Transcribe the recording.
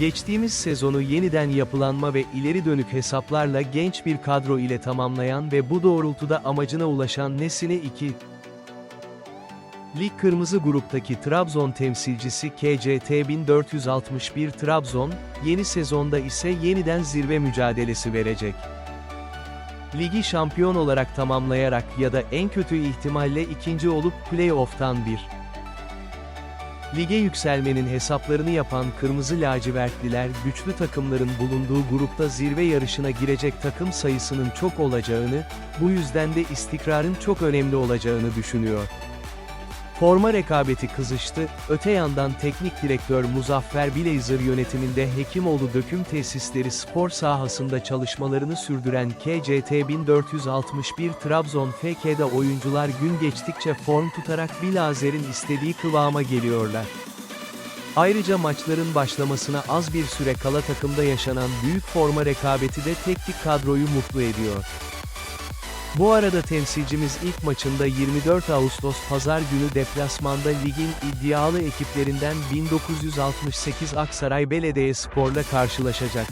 Geçtiğimiz sezonu yeniden yapılanma ve ileri dönük hesaplarla genç bir kadro ile tamamlayan ve bu doğrultuda amacına ulaşan Nesine 2, Lig Kırmızı Grup'taki Trabzon temsilcisi KCT 1461 Trabzon, yeni sezonda ise yeniden zirve mücadelesi verecek. Ligi şampiyon olarak tamamlayarak ya da en kötü ihtimalle ikinci olup play-off'tan bir. Lige yükselmenin hesaplarını yapan Kırmızı Lacivertliler güçlü takımların bulunduğu grupta zirve yarışına girecek takım sayısının çok olacağını, bu yüzden de istikrarın çok önemli olacağını düşünüyor. Forma rekabeti kızıştı, öte yandan teknik direktör Muzaffer Bilezer yönetiminde Hekimoğlu Döküm Tesisleri spor sahasında çalışmalarını sürdüren KCT 1461 Trabzon FK'da oyuncular gün geçtikçe form tutarak Bilazer'in istediği kıvama geliyorlar. Ayrıca maçların başlamasına az bir süre kala takımda yaşanan büyük forma rekabeti de teknik kadroyu mutlu ediyor. Bu arada temsilcimiz ilk maçında 24 Ağustos Pazar günü deplasmanda ligin iddialı ekiplerinden 1968 Aksaray Belediyespor'la karşılaşacak.